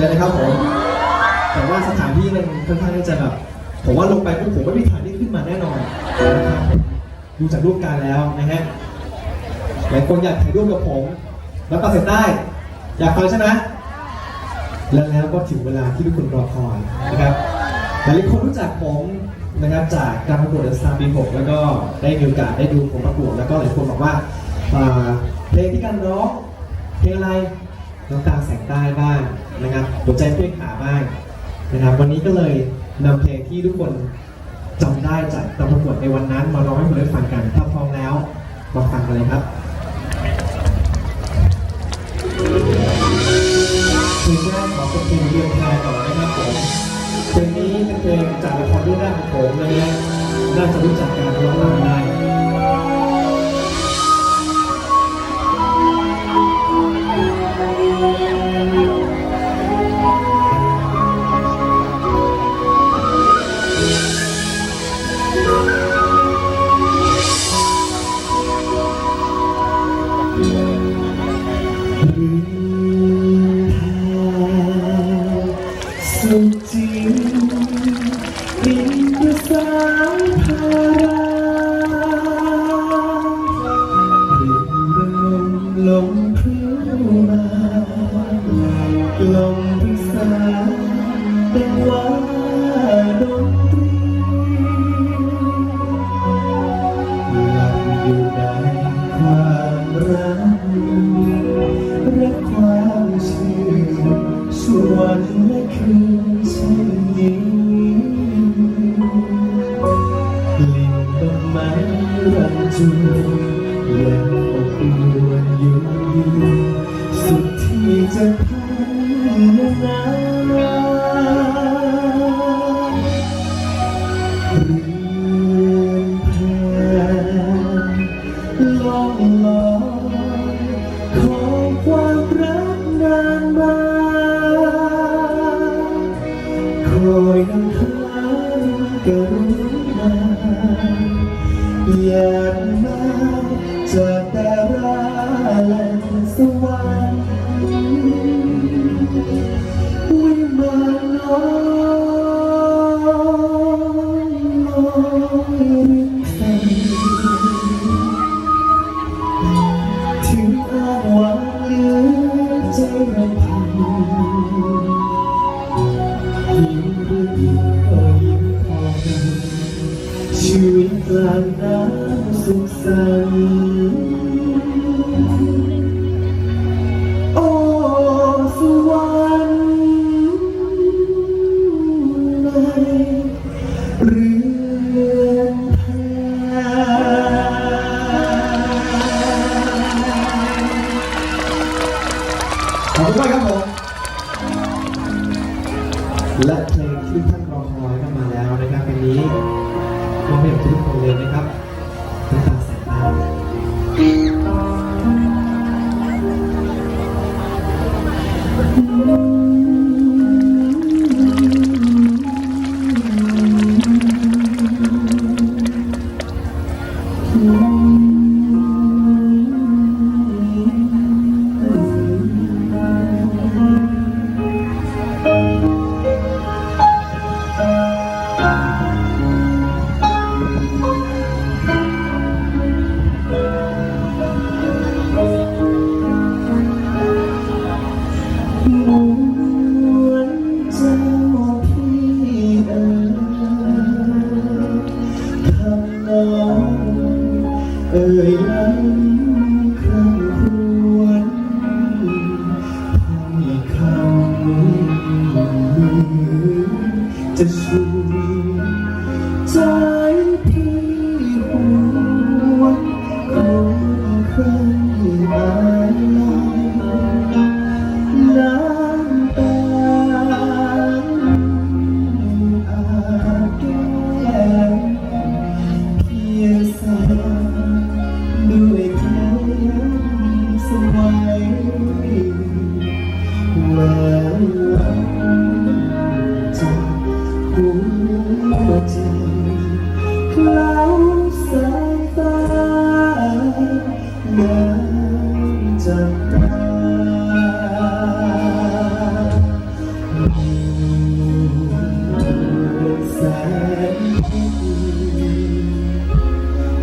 เลยนะครับผมแต่ว่าสถานที่มันค่อนข้างที่จะแบบผมว่าลงไปปุ๊บผมไม่มีทางที่ขึ้นมาแน่นอนนะครับดูจากรูปการแล้วนะฮะหลายคนอยากถ่ายรูปกับผม แล้วปฏิเสธได้ อยากฟังใช่ไหมและแล้วก็ถึงเวลาที่ทุกคนรอคอยนะครับหลายคนรู้จักผมนะครับจากการประกวดสตาร์ปี6แล้วก็ได้มีโอกาสได้ดูผมประกวดแล้วก็หลายคนบอกว่าอ่าเพลงที่การร้องเพลงอะไร น้ำตาแสงใต้บ้างนะครับหัวใจเพื่อนขาบ้างนะครับ วันนี้ก็เลยนำเพลงที่ทุกคนจำได้จากการวดในวันนั้น มาร้องให้คนได้ฟังกันถ้าพร้อมแล้วมาฟังกันเลยครับเพลงแรกของเป็นเพลงเรียนแพรก่อนนะครับผมเพลงนี้เป็นเพลงจากละครเรื่องแรกของผมเลยนะน่าจะรู้จักาาง เค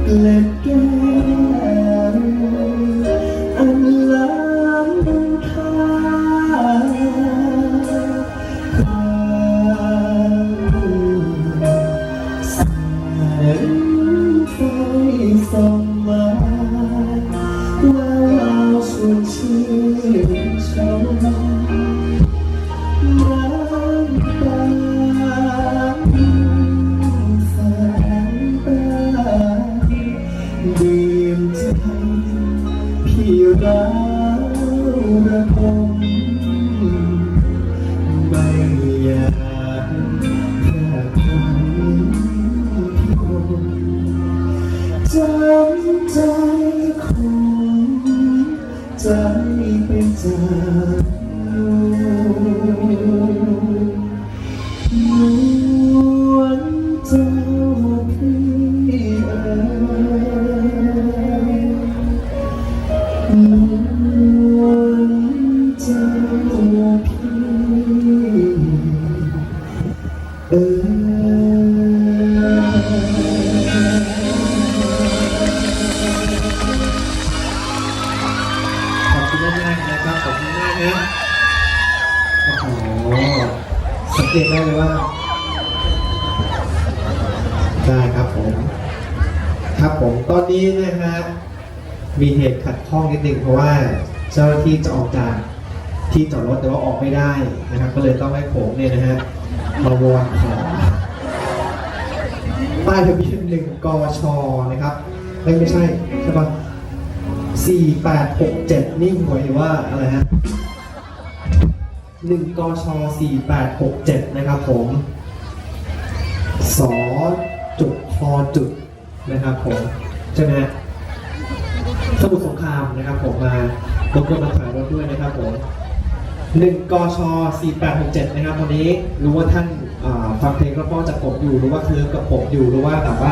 let go. passar. ได้ครับผม ครับผมตอนนี้นะฮะมีเหตุขัดข้องนิดนึงเพราะว่าเจ้าหน้าที่จะออกจากที่จอดรถแต่ว่าออกไม่ได้นะครับ ก็เลยต้องให้ผมเนี่ยนะฮะมาวอนขอป้ายทะเบียนหนึ่งกชนะครับ ไม่ไม่ใช่ใช่ปะสี่แปดหกเจ็ดนี่หมายว่าอะไรฮะหนึ่งกชสี่แปดหกเจ็ดนะครับผมสอ จุดพอจุดนะครับผมใช่ไหมฮะสมุทรสงครามนะครับผมมารบกวนมาถ่ายรถด้วยนะครับผมหนึ่งกชสี่แปดหกเจ็ดนะครับวันนี้รู้ว่าท่านฟังเพลงก็ป้อจากผมอยู่รู้ว่าเคลือกับผมอยู่รู้ว่าแต่ว่า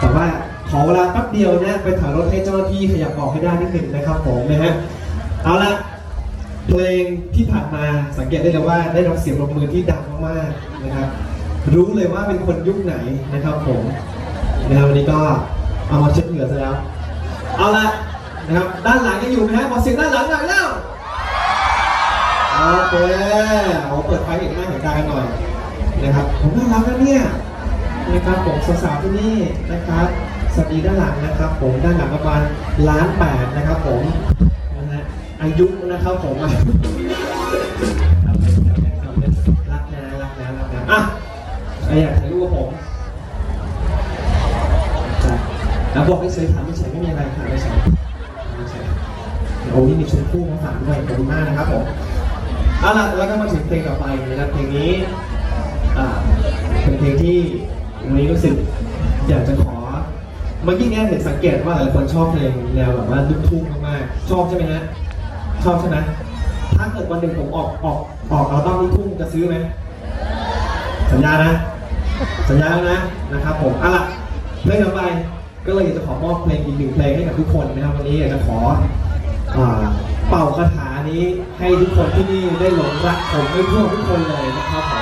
แต่ว่าขอเวลาแป๊บเดียวนะไปถ่ายรถให้เจ้าหน้าที่ขยับออกให้ได้นิดหนึ่งนะครับผมนะฮะเอาละเพลงที่ผ่านมาสังเกตได้เลยว่าได้รับเสียงปรบมือที่ดังมากๆนะครับ รู้เลยว่าเป็นคนยุคไหนนะครับผมนะครับวันนี้ก็เอามาเช็ดเหงื่อซะแล้ว เอาละนะครับด้านหลังยังอยู่ไหมฮะขอเสียงด้านหลังหน่อยแล้วโอเคเอเปิดไฟเห็นหน้าเห็นตากันหน่อยนะครับผมน่ารักนะเนี่ยนะครับผมสาวๆที่นี่นะครับสวัสดีด้านหลังนะครับ ผมด้านหลังประมาณล้านแปดนะครับ ผมนะฮะอายุนะครับผมรักนะรักนะรักนะอะ ใครอยากถ่ายรูปกับผมแล้วบอกไม่เฉยถามไม่เฉยไม่มีอะไรค่ะไม่เฉยไม่เฉยโอ้นี่มีชมพู่มาฝากด้วยขอบคุณมากนะครับผมเอาล่ะแล้วก็มาถึงเพลงต่อไปนะครับเพลงนี้เป็นเพลงที่วันนี้รู้สึกอยากจะขอเมื่อกี้เนี่ยเห็นสังเกตว่าหลายคนชอบเพลงแนวแบบว่าลูกทุ่งมากๆชอบใช่ไหมฮะชอบใช่ไหมถ้าเกิดวันหนึ่งผมออกออกออกอัลบั้มลูกทุ่งจะซื้อไหมสัญญานะ สัญญาแล้วนะนะครับผมเอาล่ะเพลงต่อไปก็เลยอยากจะขอมอบเพลงอีกหนึ่งเพลงให้กับทุกคนนะครับวันนี้อยากจะขออ่าเป่าคาถานี้ให้ทุกคนที่นี่ได้หลงรักผมไม่ทั่วทุกคนเลยนะครับผม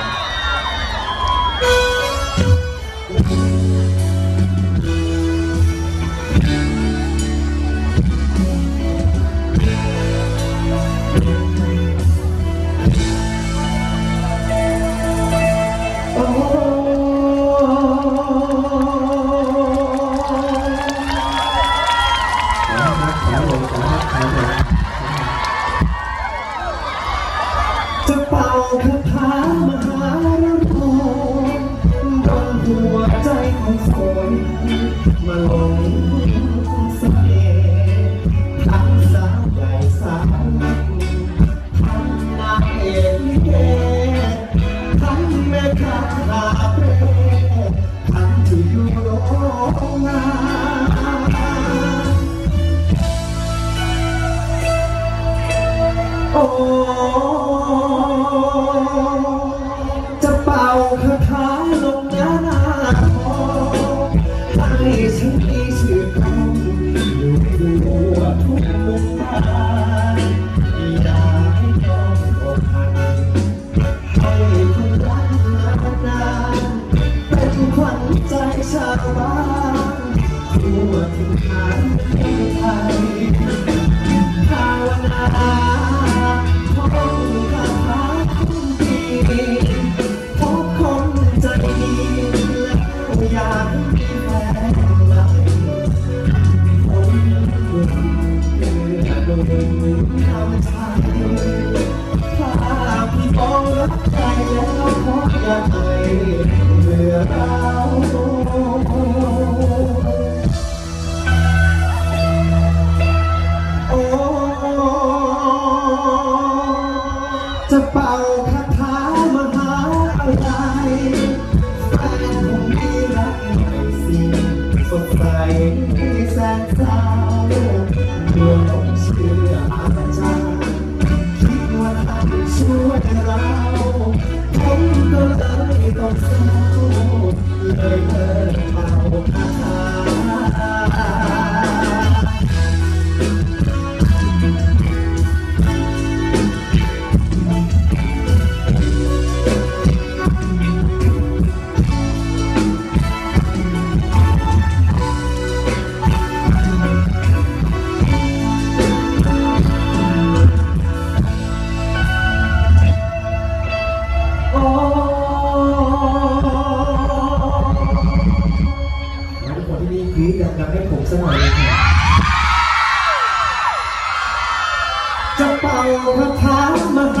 มาลงเสน่ห์ทั้งสาวใหญ่สาวเล็กทั้งนางเอกลิเกทั้งแม่ค้าลาเป้ทั้งที่อยู่โรงงานโอ้ ทุ เจะเป่าคาถามหา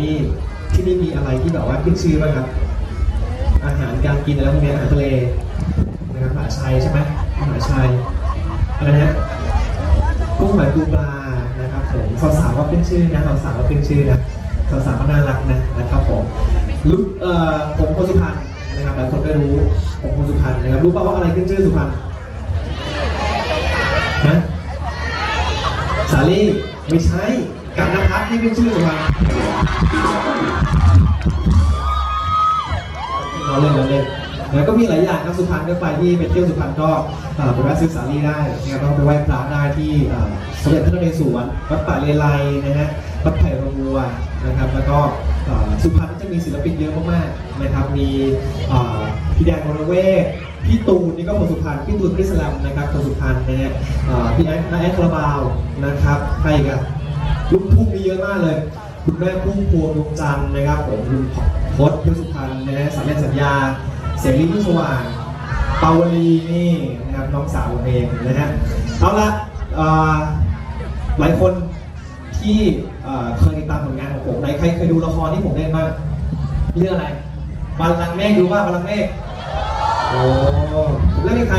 นี่ที่นี่มีอะไรที่แบบว่าขึ้นชื่อบ้างครับ อาหารการกินอะไรพวกนี้อาหารทะเลนะครับมหาชัยใช่ไหมมหาชัยอะไรนะกุ้งหอยปูปลานะครับผมสาวๆก็ขึ้นชื่อนะสาวๆก็ขึ้นชื่อนะสาวๆก็น่ารักนะนะครับผมรู้เอ่อผมคนสุพรรณนะครับหลายคนก็รู้ผมคนสุพรรณนะครับรู้ป่าวว่าอะไรขึ้นชื่อสุพรรณฮะสาลี่ไม่ใช่ กันนพัฒน์ที่ขึ้นชื่อสุพรรณเราเล่นเราเล่นแล้วก็มีหลายอย่างครับสุพรรณก็ไปที่ไปเที่ยวสุพรรณก็ไปแวะซื้อสาลี่ได้นะครับก็ไปไหว้พระได้ที่สมเด็จพระนเรศวรวัดป่าเลไลนะฮะวัดไผ่รงวัวนะครับ แล้วก็สุพรรณจะมีศิลปินเยอะมากๆนะครับ มีพี่แดงวรเวพี่ตูนนี่ก็คนสุพรรณพี่ตูนคริสลัมนะครับคนสุพรรณนะฮะพี่แอ๊กน้าแอ๊กคาราบาวนะครับใครอีกอะ ลูกทุ่งมีเยอะมากเลย คุณแม่พุ่มพวงดวงจันทร์นะครับผมคุณพศพิสุพรรณนะฮะสามแยกสัญญา เสรีพิสว่างปาวลีนี่นะครับน้องสาวผมเองนะฮะเอาละหลายคนที่เคยติดตามผลงานของผมไหนใครเคยดูละครที่ผมเล่นบ้างเรื่องอะไรบัลลังก์เมฆดูว่าบัลลังก์เมฆโอ้ผมเล่นเป็นใคร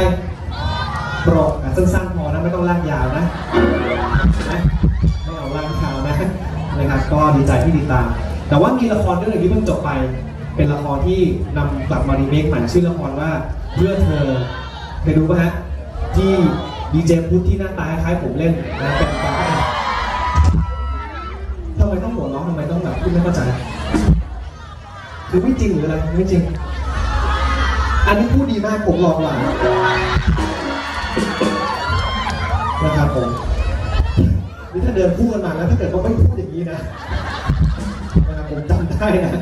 โปรดสั้นๆพอนะไม่ต้องลากยาวนะ นะครับก็ดีใจที่ติดตาม แต่ว่ามีละครเรื่องหนึ่งที่เพิ่งจบไป เป็นละครที่นำกลับมารีเมคใหม่ชื่อละครว่าเพื่อเธอเคยดูป่ะฮะที่ดีเจพุทธที่หน้าตาคล้ายๆผมเล่นนะเป็นตาทำไมต้องหัวเราะทำไมต้องแบบพูดไม่เข้าใจคือไม่จริงหรืออะไรไม่จริง อันนี้พูดดีมากผมลองหลังนะครับผม นี่ถ้าเดินคู่กันมาแล้วถ้าเกิดเขาไม่พูดอย่างนี้นะนะครับผมจำได้นะ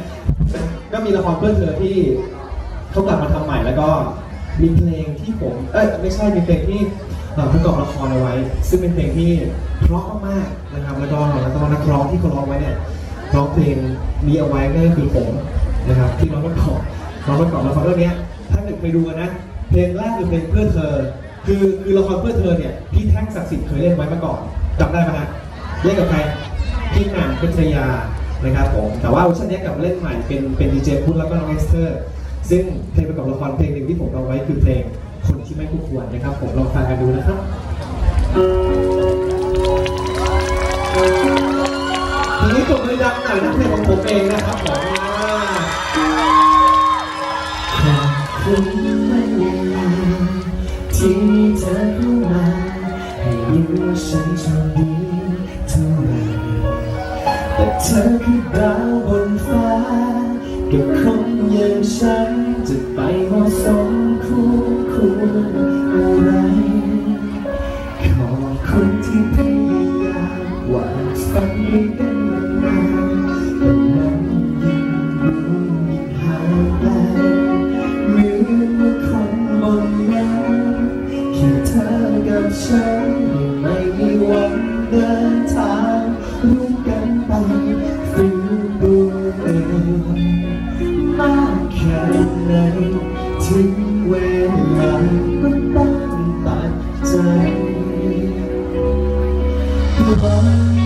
ก็มีละครเพื่อนเธอที่เขากลับมาทำใหม่แล้วก็มีเพลงที่ผมเอ้ยไม่ใช่มีเพลงที่เอ่อประกอบละครเอาไว้ ซึ่งเป็นเพลงที่เพราะมากๆนะครับแล้วก็แล้วก็นักร้องที่เขาร้องไว้เนี่ยร้องเพลงนี้เอาไว้ก็คือผมนะครับที่ร้องประกอบร้องประกอบละครเรื่องเนี้ยถ้าเกิดไปดูกันนะเพลงแรกคือเพลงเพื่อเธอ คือคือละครเพื่อเธอเนี่ยพี่แท่งศักดิ์สิทธิ์เคยเล่นไว้มาก่อน จำได้ไหมฮะเล่นกับใครพี่หนังพัทยานะครับผมแต่ว่าเวอร์ชันนี้กลับมาเล่นใหม่เป็นเป็นดีเจพุทธแล้วก็น้องเอสเตอร์ ซึ่งเพลงประกอบละครเพลงหนึ่งที่ผมเอาไว้คือเพลงคนที่ไม่คู่ควรนะครับ ผมลองฟังกันดูนะครับทีนี้กดมือดังหน่อยนะเพลงของผมเองนะครับผมขอบคุณ ฉันจะดีเท่าไรแต่เธอคือดาวบนฟ้ากับคนอย่างฉันจะไปเหมาะสมคู่ควร ห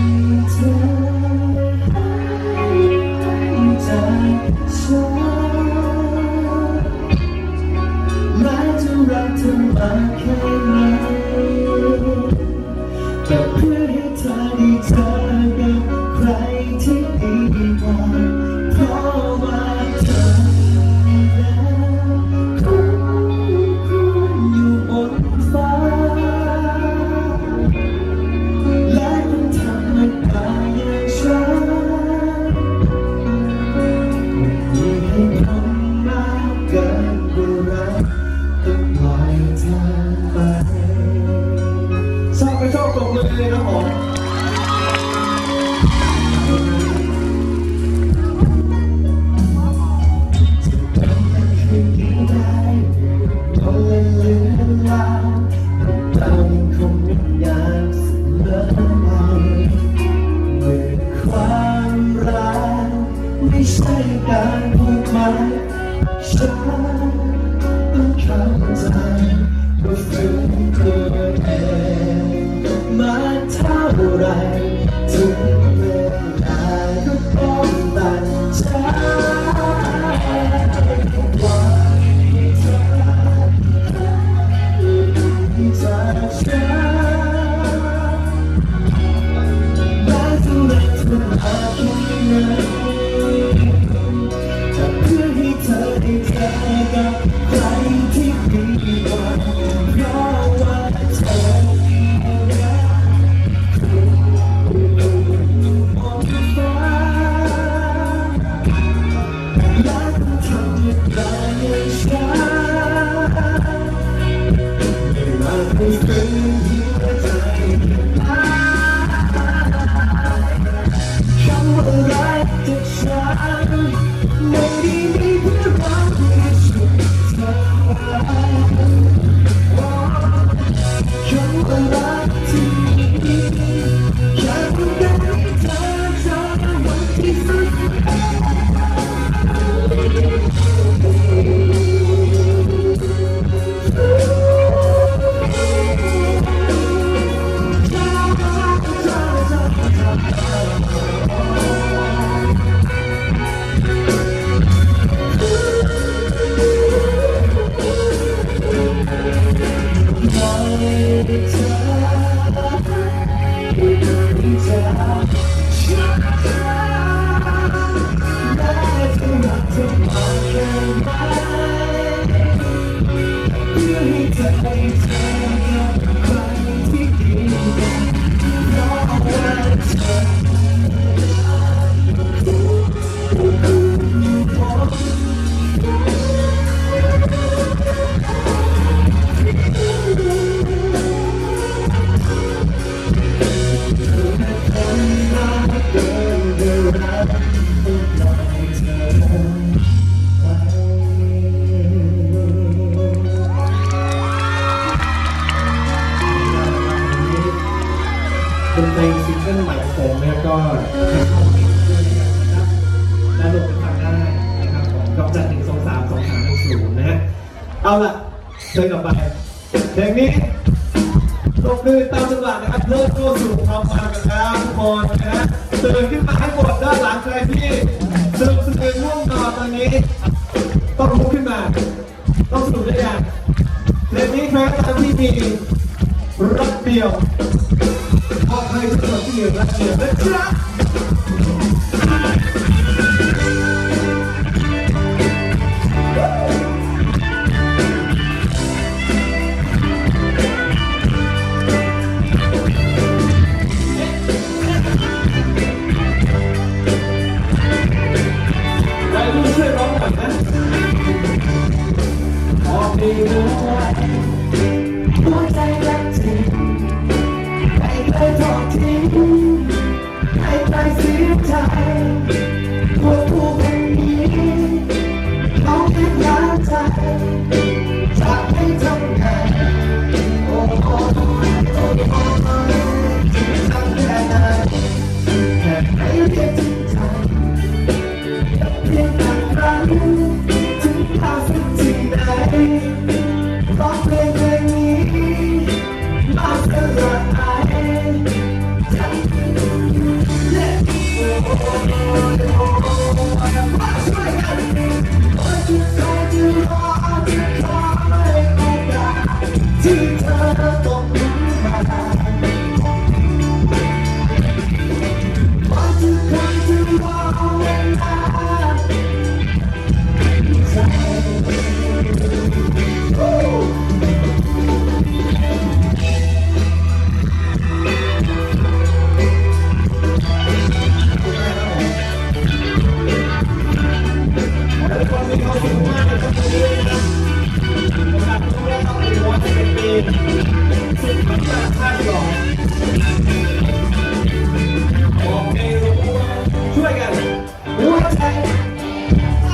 大家好 place. เอาล่ะเชิญกลับไปเพลงนี้ลงมือตามจังหวะนะครับเริ่มเข้าสู่ความฝันกันแล้วทุกคนนะตื่นขึ้นมาให้หมดด้านหลังใครที่สนุกสนุกง่วงนอนตอนนี้ ต้องลุกขึ้นมา ต้องสนุกด้วยกันเพลงนี้ครับตามที่มีรักเดียวขอให้ทุกมาที่อยู่รักเดียวนะครับ ไม่รู้ว่าหัวใจรักจริงใครเคทอดทิ้งใครเคยเสีใจ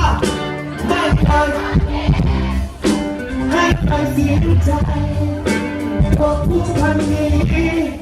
Ah, I see you die. Oh, who's coming in?